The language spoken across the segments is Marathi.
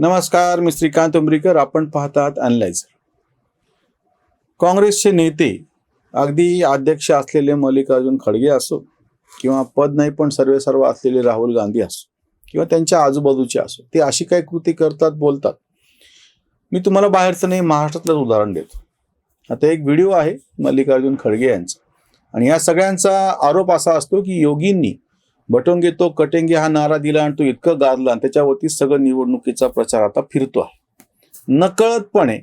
नमस्कार मी श्रीकांत उमरीकर. आपण पाहतात अनलायझर काँग्रेसचे नेते अगदी अध्यक्ष असलेले मल्लिकार्जुन खडगे असो किंवा पद नाही पण सर्वे सर्व असलेले राहुल गांधी असो किंवा त्यांच्या आजूबाजूचे असो ते अशी काही कृती करतात बोलतात. मी तुम्हाला बाहेरचं नाही महाराष्ट्रातलंच उदाहरण देतो. आता एक व्हिडिओ आहे मल्लिकार्जुन खडगे यांचा. आणि या सगळ्यांचा आरोप असा असतो की योगींनी बटोंगे तो कटेंगे हा नारा दिला आणि तो इतकं गाजला आणि त्याच्यावरती सगळं निवडणुकीचा प्रचार आता फिरतो आहे. नकळतपणे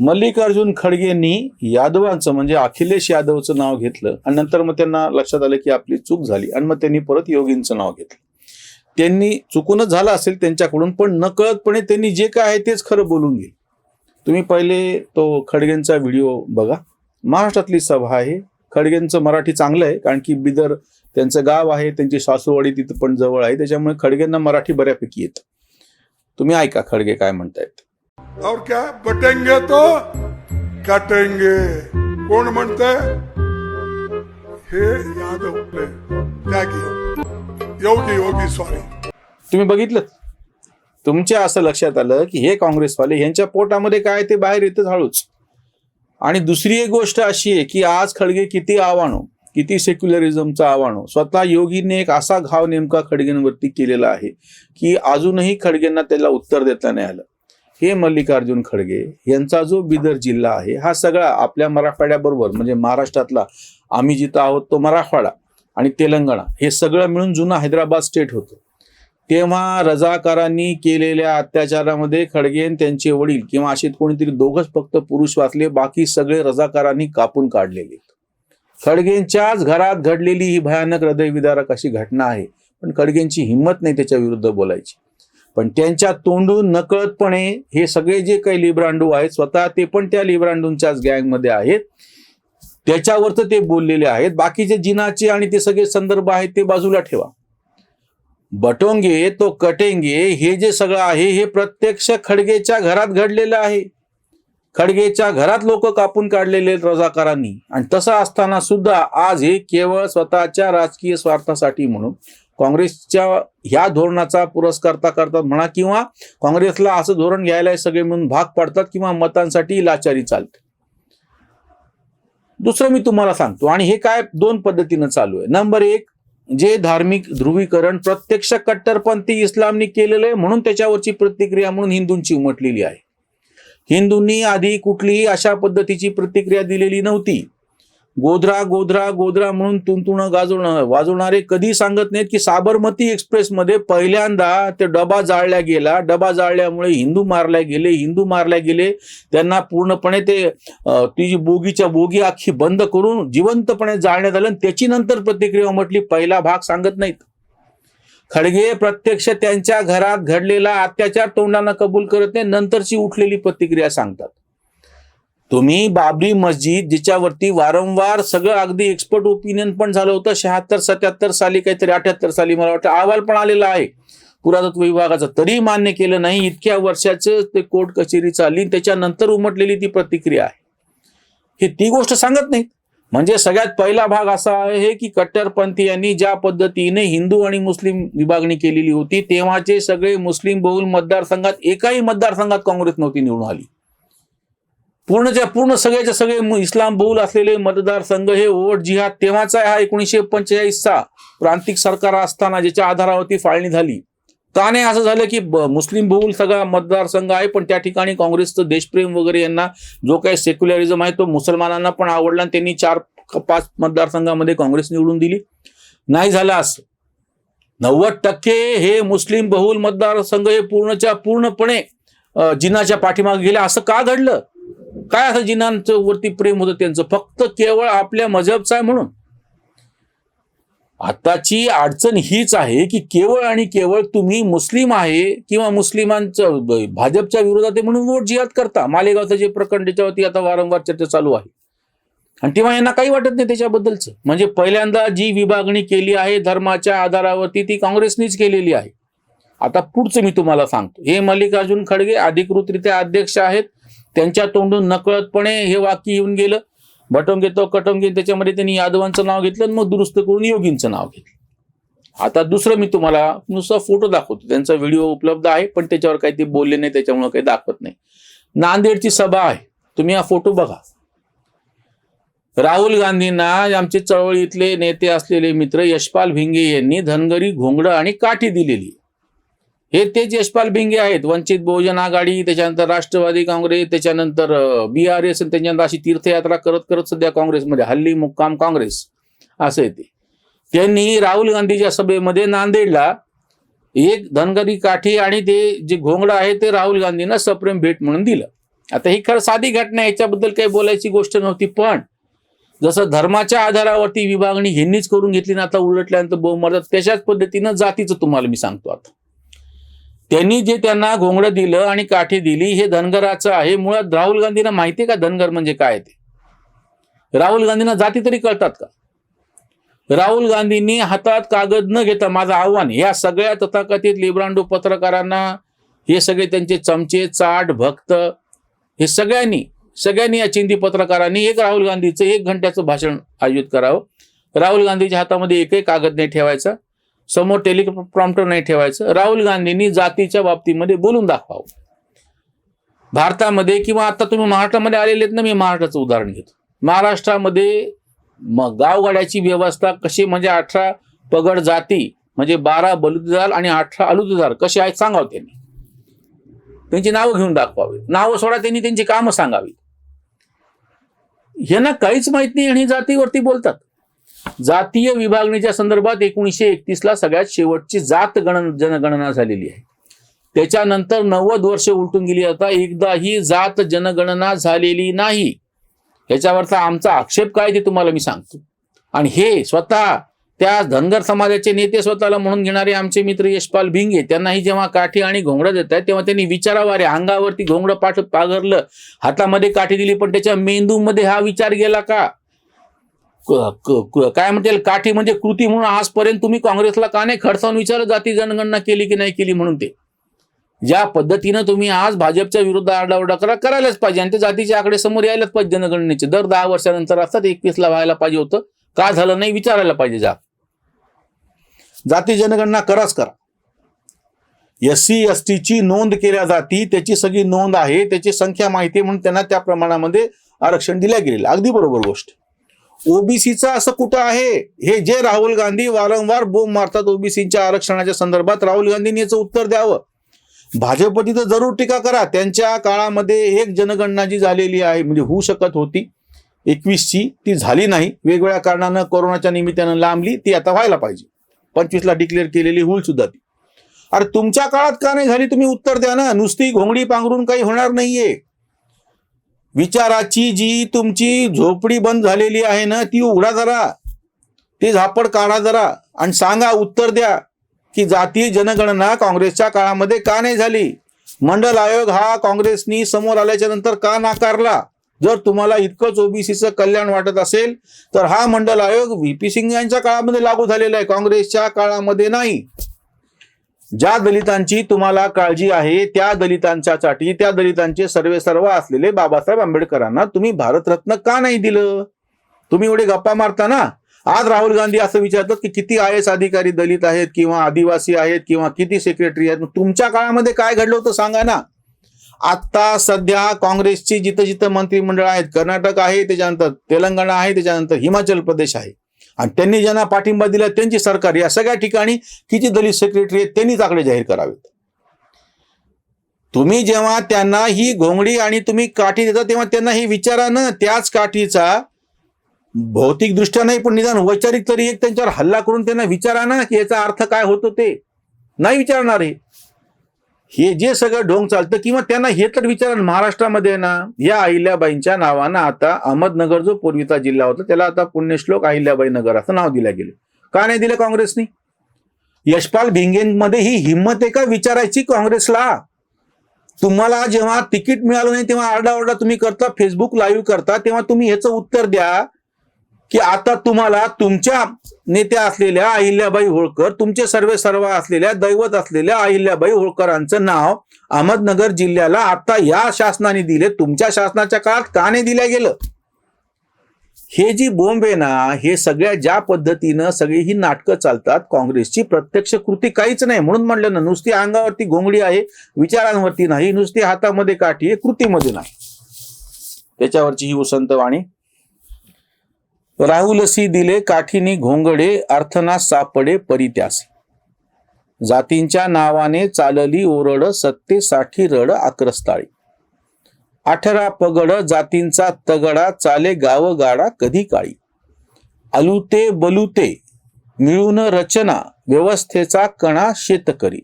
मल्लिकार्जुन खडगेंनी यादवांचं म्हणजे अखिलेश यादवचं नाव घेतलं आणि नंतर मग त्यांना लक्षात आलं की आपली चूक झाली आणि मग त्यांनी परत योगींचं नाव घेतलं. त्यांनी चुकूनच झालं असेल त्यांच्याकडून पण नकळतपणे त्यांनी जे काय आहे तेच खरं बोलून गेले तुम्ही पहिले तो खडगेंचा व्हिडिओ बघा. महाराष्ट्रातली सभा आहे. खडगेंचं मराठी चांगलं आहे कारण की बिदर त्यांचं गाव आहे त्यांची सासूवाडी तिथं पण जवळ आहे त्याच्यामुळे खडगेंना मराठी बऱ्यापैकी येतं. तुम्ही ऐका खडगे काय म्हणतायत. और क्या? बटेंगे तो कटेंगे. कोण म्हणतंय? हे यादव योगी योगी सॉरी तुम्ही बघितलं? तुमच्या असं लक्षात आलं की हे काँग्रेसवाले यांच्या पोटामध्ये काय ते बाहेर येतच हळूच आणि दुसरी एक गोष्ट अशी आहे की आज खडगे किती आव्हानो किती सेक्युलरिझमचा आव्हान हो. स्वतः योगीने एक असा घाव नेमका खडगेंवरती केलेला आहे की अजूनही खडगेंना त्याला उत्तर देता नाही आलं. हे मल्लिकार्जुन खडगे यांचा जो बिदर जिल्हा आहे हा सगळा आपल्या मराठवाड्याबरोबर म्हणजे महाराष्ट्रातला आम्ही जिथं आहोत तो मराठवाडा आणि तेलंगणा हे सगळं मिळून जुना हैदराबाद स्टेट होतं. तेव्हा रजाकारांनी केलेल्या अत्याचारामध्ये खडगे त्यांचे वडील किंवा असे कोणीतरी दोघच फक्त पुरुष वाचले बाकी सगळे रजाकारांनी कापून काढलेले खडगेंच्याच घरात घडलेली ही भयानक हृदयविदारक अशी घटना आहे. पण खडगेंची हिंमत नाही त्याच्या विरुद्ध बोलायची. पण त्यांच्या तोंडून नकळतपणे हे सगळे जे काही लिब्रांडू आहेत स्वतः ते पण त्या लिब्रांडूंच्याच गँगमध्ये आहेत. त्याच्यावरच ते बोललेले आहेत. बाकीचे जिनाचे आणि ते सगळे संदर्भ आहेत ते बाजूला ठेवा. बटोंगे तो कटेंगे हे जे सगळं आहे हे प्रत्यक्ष खडगेच्या घरात घडलेलं आहे. खडगेच्या घरात लोक कापून काढलेले रजाकारांनी. आणि तसं असताना सुद्धा आज हे केवळ स्वतःच्या राजकीय स्वार्थासाठी म्हणून काँग्रेसच्या ह्या धोरणाचा पुरस्कारता करतात म्हणा किंवा काँग्रेसला असं धोरण घ्यायला सगळे म्हणून भाग पडतात किंवा मतांसाठी लाचारी चालते दुसरं मी तुम्हाला सांगतो आणि हे काय दोन पद्धतीनं चालू आहे. नंबर एक जे धार्मिक ध्रुवीकरण प्रत्यक्ष कट्टरपंथी इस्लामनी केलेलं आहे म्हणून त्याच्यावरची प्रतिक्रिया म्हणून हिंदूंची उमटलेली आहे. हिंदूंनी आधी कुठलीही अशा पद्धतीची प्रतिक्रिया दिलेली नव्हती. गोधरा गोधरा गोधरा म्हणून तुंतुणं गाजवणं वाजवणारे कधी सांगत नाहीत की साबरमती एक्सप्रेसमध्ये पहिल्यांदा ते डबा जाळल्या गेला. डबा जाळल्यामुळे हिंदू मारल्या गेले हिंदू मारल्या गेले. त्यांना पूर्णपणे ते तिची बोगीच्या बोगी अख्खी बंद करून जिवंतपणे जाळण्यात आलं आणि त्याची नंतर प्रतिक्रिया म्हटली पहिला भाग सांगत नाहीत. खडगे प्रत्यक्ष त्यांच्या घरात घडलेला अत्याचार तोंडानं कबूल करत नाही नंतरची उठलेली प्रतिक्रिया सांगतात. तुम्ही बाबरी मस्जिद जिच्यावरती वारंवार सगळं अगदी एक्सपर्ट ओपिनियन पण झालं होतं शहात्तर सत्याहत्तर साली काहीतरी अठ्याहत्तर साली मला वाटतं अहवाल पण आलेला आहे. पुरातत्व विभागाचं तरी मान्य केलं नाही इतक्या वर्षाचं ते कोर्ट कचेरी चालली त्याच्यानंतर उमटलेली ती प्रतिक्रिया आहे. हे ती गोष्ट सांगत नाहीत. म्हणजे सगळ्यात पहिला भाग असा आहे की कट्टरपंथी यांनी ज्या पद्धतीने हिंदू आणि मुस्लिम विभागणी केलेली होती तेव्हाचे सगळे मुस्लिम बहुल मतदारसंघात एकाही मतदारसंघात काँग्रेस नव्हती निवडून आली. पूर्णच्या पूर्ण सगळ्याचे सगळे इस्लाम बहुल असलेले मतदारसंघ हे ओट जिहाद तेव्हाचा हा एकोणीसशे पंचेचाळीसचा प्रांतिक सरकार असताना ज्याच्या आधारावरती फाळणी झाली. का नाही असं झालं की मुस्लिम बहुल सगळा मतदारसंघ आहे पण त्या ठिकाणी काँग्रेसचं देशप्रेम वगैरे यांना जो काही सेक्युलरिझम आहे तो मुसलमानांना पण आवडला आणि त्यांनी चार पाच मतदारसंघामध्ये काँग्रेस निवडून दिली. नाही झालं असं. नव्वद टक्के हे मुस्लिम बहुल मतदारसंघ हे पूर्णच्या पूर्णपणे जिनाच्या पाठीमागे गेले. असं का घडलं? काय असं जिनांचं वरती प्रेम होतं त्यांचं? फक्त केवळ आपल्या मजहबचं आहे म्हणून. आताची अडचण हीच आहे की केवळ आणि केवळ तुम्ही मुस्लिम आहे किंवा मुस्लिमांचं भाजपच्या विरोधात आहे म्हणून वोट जिहाद करता. मालेगावचं जे प्रकरण त्याच्यावरती आता वारंवार चर्चा चालू आहे. आणि तेव्हा यांना काही वाटत नाही त्याच्याबद्दलचं. म्हणजे पहिल्यांदा जी विभागणी केली आहे धर्माच्या आधारावरती ती काँग्रेसनीच केलेली आहे. आता पुढचं मी तुम्हाला सांगतो. हे मल्लिकार्जुन खडगे अधिकृतरित्या अध्यक्ष आहेत. त्यांच्या तोंडून नकळतपणे हे वाक्य येऊन गेलं. बटोंगे तो कटोंगे त्याच्यामध्ये त्यांनी यादवांचं नाव घेतलं आणि मग दुरुस्त करून योगींचं नाव घेतलं. आता दुसरं मी तुम्हाला नुसता फोटो दाखवतो. त्यांचा व्हिडिओ उपलब्ध आहे पण त्याच्यावर काही ते बोलले नाही त्याच्यामुळे काही दाखवत नाही. नांदेडची सभा आहे. तुम्ही हा फोटो बघा. राहुल गांधींना आमचे चळवळीतले नेते असलेले मित्र यशपाल भिंगे यांनी धनगरी घोंगडं आणि काठी दिलेली हे तेच यशपाल भिंगे आहेत. वंचित बहुजन आघाडी त्याच्यानंतर राष्ट्रवादी काँग्रेस त्याच्यानंतर बी आर एस त्याच्यानंतर अशी तीर्थयात्रा करत करत सध्या काँग्रेसमध्ये हल्ली मुक्काम काँग्रेस. असं आहे ते. त्यांनी राहुल गांधीच्या सभेमध्ये नांदेडला एक धनगरी काठी आणि ते जे घोंगडं आहे ते राहुल गांधींना सप्रेम भेट म्हणून दिलं. आता ही खरं साधी घटना आहे, याच्याबद्दल काही बोलायची गोष्ट नव्हती पण जसं धर्माच्या आधारावरती विभागणी ह्यांनीच करून घेतली ना आता उलटल्यानंतर बहु त्याच्याच पद्धतीनं जातीचं तुम्हाला मी सांगतो आता. त्यांनी जे त्यांना घोंगडं दिलं आणि काठी दिली हे धनगराचं आहे. मुळात राहुल गांधींना माहिती आहे का धनगर म्हणजे काय ते? राहुल गांधींना जाती तरी कळतात का? राहुल गांधींनी हातात कागद न घेता माझं आव्हान या सगळ्या तथाकथित लिब्रांडो पत्रकारांना हे सगळे त्यांचे चमचे चाट भक्त हे सगळ्यांनी सगळ्यांनी या चिंदी पत्रकारांनी एक राहुल गांधीचं एक घंट्याचं भाषण आयोजित करावं. राहुल गांधीच्या हातामध्ये एकही कागद नाही ठेवायचा. समोर टेलिप्रॉम्प्टर नाही ठेवायचं. राहुल गांधींनी जातीच्या बाबतीमध्ये बोलून दाखवावं. भारतामध्ये किंवा आता तुम्ही महाराष्ट्रामध्ये आलेले आहेत ना मी महाराष्ट्राचं उदाहरण घेतो. महाराष्ट्रामध्ये गावगाड्याची व्यवस्था कशी म्हणजे अठरा पगड जाती म्हणजे बारा बलुतेदार आणि अठरा अलुतेदार कसे आहेत सांगावं त्यांनी. त्यांची नावं घेऊन दाखवावी. नावं सोडा त्यांनी त्यांची कामं सांगावी यांना काहीच माहीत नाही आणि जातीवरती बोलतात. जातीय विभागणीच्या संदर्भात एकोणीसशे एकतीस ला सगळ्यात शेवटची जात गण जनगणना झालेली आहे. त्याच्यानंतर नव्वद वर्ष उलटून गेली. आता एकदाही जात जनगणना झालेली नाही. याच्यावरचा आमचा आक्षेप काय ते तुम्हाला मी सांगतो. आणि हे स्वतः त्या धनगर समाजाचे नेते स्वतःला म्हणून घेणारे आमचे मित्र यशपाल भिंगे त्यांनाही जेव्हा काठी आणि घोंगडं देत आहेत तेव्हा त्यांनी विचारावा रे अंगावरती घोंगडं पाठ पाघरलं हातामध्ये काठी दिली पण त्याच्या मेंदूमध्ये हा विचार गेला का? काय म्हणते काठी म्हणजे कृती म्हणून आजपर्यंत तुम्ही काँग्रेसला का नाही खडसावून विचारलं? जाती जनगणना केली की नाही केली म्हणून ते. ज्या पद्धतीनं तुम्ही आज भाजपच्या विरुद्ध आरडाओरडा करा करायलाच पाहिजे. आणि ते जातीचे आकडे समोर यायलाच पाहिजे जनगणनेचे. दर दहा वर्षानंतर असतात एकवीस ला व्हायला पाहिजे होतं. का झालं नाही? विचारायला पाहिजे जा. जाती जनगणना कराच करा. एस सी एस टीची नोंद केल्या जाती त्याची सगळी नोंद आहे त्याची संख्या माहिती आहे म्हणून त्यांना त्या प्रमाणामध्ये आरक्षण दिल्या गेलेलं अगदी बरोबर गोष्ट. ओबीसीचं असं कुठं आहे? हे जे राहुल गांधी वारंवार बोंब मारतात ओबीसीच्या आरक्षणाच्या संदर्भात राहुल गांधींनी याचं उत्तर द्यावं. भाजपची तर जरूर टीका करा. त्यांच्या काळामध्ये एक जनगणना जी झालेली आहे म्हणजे होऊ शकत होती एकवीसची ती झाली नाही. वेगवेगळ्या कारणानं कोरोनाच्या निमित्तानं लांबली ती आता व्हायला पाहिजे. पंचवीसला डिक्लेअर केलेली होईल सुद्धा ती. अरे तुमच्या काळात का नाही झाली? तुम्ही उत्तर द्या ना. नुसती घोंगडी पांघरून काही होणार नाहीये. विचाराची जी तुमची झोपडी बंद झालेली आहे ना ती उघडा जरा. ती झापड काढा जरा आणि सांगा उत्तर द्या की जातीय जनगणना काँग्रेसच्या काळामध्ये का नाही झाली? मंडल आयोग हा काँग्रेसनी समोर आल्याच्यानंतर का नाकारला? जर तुम्हाला इतकंच ओबीसीचं कल्याण वाटत असेल तर हा मंडल आयोग व्ही पी सिंग यांच्या काळामध्ये लागू झालेला आहे. काँग्रेसच्या काळामध्ये नाही. ज्या दलितांची तुम्हाला काळजी आहे त्या दलितांच्यासाठी त्या दलितांचे सर्वे सर्व असलेले बाबासाहेब आंबेडकरांना तुम्ही भारतरत्न का नाही दिलं? तुम्ही एवढे गप्पा मारता ना? आज राहुल गांधी असं विचारतात की किती आय एस अधिकारी दलित आहेत किंवा आदिवासी आहेत किंवा किती सेक्रेटरी आहेत? तुमच्या काळामध्ये काय घडलं होतं सांगा ना? आता सध्या काँग्रेसची जिथं जिथं मंत्रिमंडळ आहेत कर्नाटक आहे त्याच्यानंतर तेलंगणा आहे त्याच्यानंतर हिमाचल प्रदेश आहे. आणि त्यांनी ज्यांना पाठिंबा दिला त्यांची सरकार या सगळ्या ठिकाणी किती दलित सेक्रेटरी आहेत त्यांनीच आकडे जाहीर करावेत. तुम्ही जेव्हा त्यांना ही घोंगडी आणि तुम्ही काठी देता तेव्हा त्यांना हे विचारा ना त्याच काठीचा भौतिकदृष्ट्या नाही पण निदान वैचारिक तरी एक त्यांच्यावर हल्ला करून त्यांना विचारा ना की याचा अर्थ काय होतो ते. नाही विचारणार. हे हे जे सगळं ढोंग चालतं किंवा त्यांना हे तर विचारा महाराष्ट्रामध्ये ना या अहिल्याबाईंच्या नावानं आता अहमदनगर जो पूर्वीचा जिल्हा होता त्याला आता पुण्यश्लोक अहिल्याबाई नगर असं नाव दिलं गेलं. का नाही दिलं काँग्रेसनी? यशपाल भिंगेंमध्ये ही हिंमत आहे का विचारायची काँग्रेसला? तुम्हाला जेव्हा तिकीट मिळालं नाही तेव्हा आरडाओरडा तुम्ही करता फेसबुक लाईव्ह करता तेव्हा तुम्ही ह्याचं उत्तर द्या. की आता तुम्हाला तुमच्या नेत्या असलेल्या अहिल्याबाई होळकर तुमचे सर्वे सर्व असलेल्या दैवत असलेल्या अहिल्याबाई होळकरांचं नाव अहमदनगर जिल्ह्याला आता या शासनाने दिले. तुमच्या शासनाच्या काळात का नाही दिल्या गेलं? हे जी बोंब आहे ना हे सगळ्या ज्या पद्धतीनं सगळी ही नाटकं चालतात काँग्रेसची प्रत्यक्ष कृती काहीच नाही. म्हणून म्हणलं ना नुसती अंगावरती घोंगडी आहे विचारांवरती नाही नुसती हातामध्ये काठी आहे कृतीमध्ये नाही. त्याच्यावरची ही उसंत वाणी राहुलसी दिले काठीनी घोंगडे अर्थना सापडे परित्यास. जातींच्या नावाने चालली ओरड सत्तेसाठी रड आक्रस्ताळी. अठरा पगड जातींचा तगडा चाले गाव गाडा कधी काळी. अलुते बलुते मिळून रचना व्यवस्थेचा कणा शेतकरी.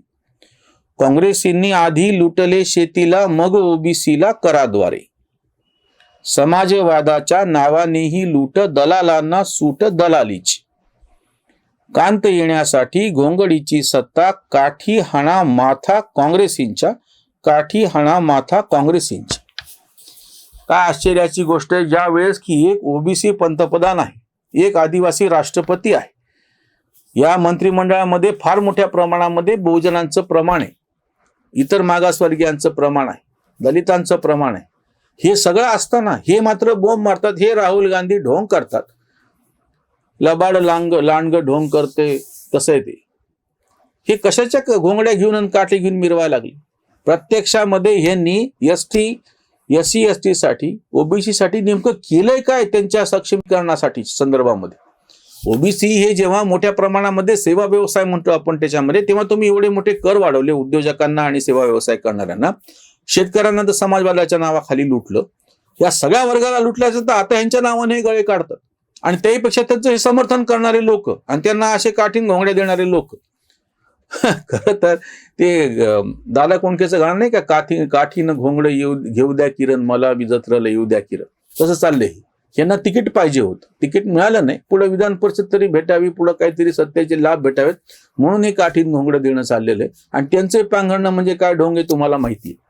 काँग्रेसींनी आधी लुटले शेतीला मग ओबीसीला कराद्वारे. समाजवादाच्या नावानेही लूट दलालांना सूट दलालीची. कांत येण्यासाठी घोंगडीची सत्ता काठी हाणा माथा काँग्रेसींच्या काठी हाणा माथा काँग्रेसींच्या. काय आश्चर्याची गोष्ट आहे ज्या वेळेस की एक ओबीसी पंतप्रधान आहे एक आदिवासी राष्ट्रपती आहे. या मंत्रिमंडळामध्ये फार मोठ्या प्रमाणामध्ये बहुजनांचं प्रमाण आहे. इतर मागासवर्गीयांचं प्रमाण आहे दलितांचं प्रमाण आहे. हे सगळं असताना हे मात्र बोंब मारतात हे राहुल गांधी ढोंग करतात. लबाड लांग लांडग ढोंग करते कसं आहे ते? हे कशाच्या घोंगड्या घेऊन आणि काठी घेऊन मिरवायला लागली? प्रत्यक्षामध्ये ह्यांनी S T S C S T साठी ओबीसी साठी नेमकं केलंय काय त्यांच्या सक्षमीकरणासाठी संदर्भामध्ये? ओबीसी हे जेव्हा मोठ्या प्रमाणामध्ये सेवा व्यवसाय म्हणतो आपण त्याच्यामध्ये तेव्हा तुम्ही एवढे मोठे कर वाढवले उद्योजकांना आणि सेवा व्यवसाय करणाऱ्यांना. शेतकऱ्यांना तर समाजवादाच्या नावाखाली लुटलं. या सगळ्या वर्गाला लुटल्याचं तर आता यांच्या नावाने हे गळे काढतात. आणि त्याहीपेक्षा त्यांचं हे समर्थन करणारे लोक आणि त्यांना असे काठीण घोंगड्या देणारे लोक. खर तर ते दादा कोणकेचं गाणं नाही का? काठी काठीनं घोंगडं येऊ घेऊ द्या किरण मला बी येऊ द्या किरण. तसं चाललंय हे. यांना तिकीट पाहिजे होतं. तिकीट मिळालं नाही. पुढे विधान परिषद तरी भेटावी पुढे काहीतरी सत्तेचे लाभ भेटावेत. म्हणून हे काठीन घोंगडं देणं चाललेलं आहे. आणि त्यांचे प्रांगण म्हणजे काय ढोंगे तुम्हाला माहिती आहे.